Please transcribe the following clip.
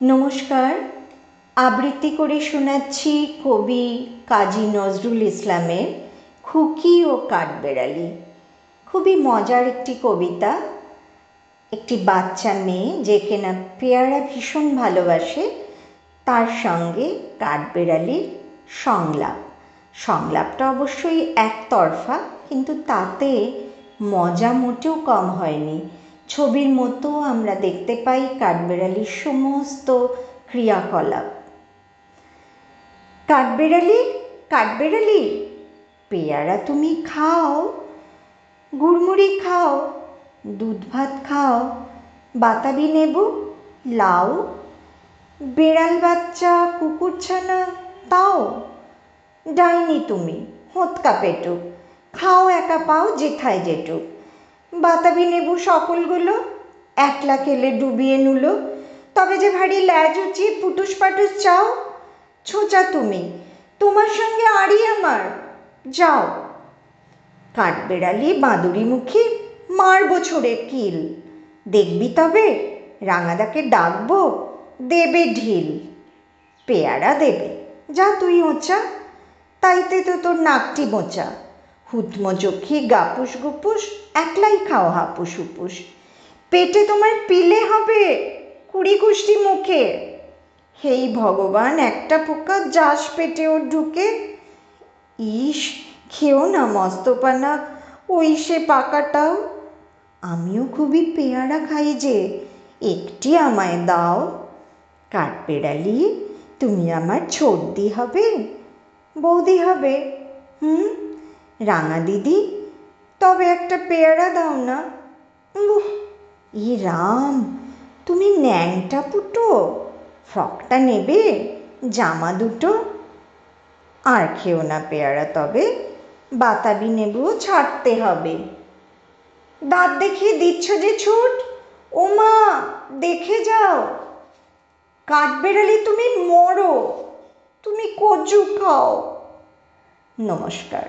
নমস্কার। আবৃত্তি করে শোনাচ্ছি কবি কাজী নজরুল ইসলামের খুকি ও কাঠবেড়ালি। খুবই মজার একটি কবিতা, একটি বাচ্চা মেয়ে যে কিনা পেয়ারা ভীষণ ভালোবাসে, তার সঙ্গে কাঠবেড়ালির সংলাপ। সংলাপটা অবশ্যই একতরফা, কিন্তু তাতে মজা মোটেও কম হয়নি। ছবির মতো আমরা দেখতে পাই কাঠবেড়ালির সমস্ত ক্রিয়াকলাপ। কাঠবেড়ালি কাঠবেড়ালি, পেয়ারা তুমি খাও, গুড়মুড়ি খাও, দুধ ভাত খাও, বাতাবি নেবু, লাউ, বেড়াল বাচ্চা কুকুরছানা তাও। ডাইনি তুমি, হোঁতকা পেটুক খাও একা পাও, যেথায় যেটুক বাতাবি নেবু সকলগুলো একলা কেলে ডুবিয়ে নুলো। তবে যে ভারী ল্যাজ উঁচিয়ে পুটুস পাটুস চাও, ছোঁচা তুমি। তোমার সঙ্গে আড়ি আমার, যাও। কাঠবেড়ালি বাঁদুরি মুখী মারবো ছোড়ে কিল। দেখবি তবে রাঙাদাকে ডাকবো, দেবে ঢিল। পেয়ারা দেবে, যা তুই ওচা তাইতে তো তোর নাকটি মোচা। হুতমচক্ষি গাপুস গুপুস একলাই খাও হাপুস হুপুস পেটে তোমার পিলে হবে কুড়ি কুষ্টি মুখে। হেই ভগবান, একটা পোকা যাস পেটেও ঢুকে। ইস, খেও না মস্তপানা, ওই সে পাকাটাও। আমিও খুবই পেয়ারা খাই যে, একটি আমায় দাও। কাঠবেড়ালি তুমি আমার ছর্দি হবে, বৌদি হবে, হুম? রাঙা দিদি, তবে একটা পেয়ারা দাও না। উহ, ই রাম, তুমি ন্যাংটা পুটো, ফ্রকটা নেবে, জামা দুটো। আর খেও না পেয়ারা তবে, বাতাবি নেবুও ছাড়তে হবে। দাঁত দেখিয়ে দিচ্ছ যে ছুট ও মা দেখে যাও। কাঠবেড়ালি তুমি মরো, তুমি কচু খাও। নমস্কার।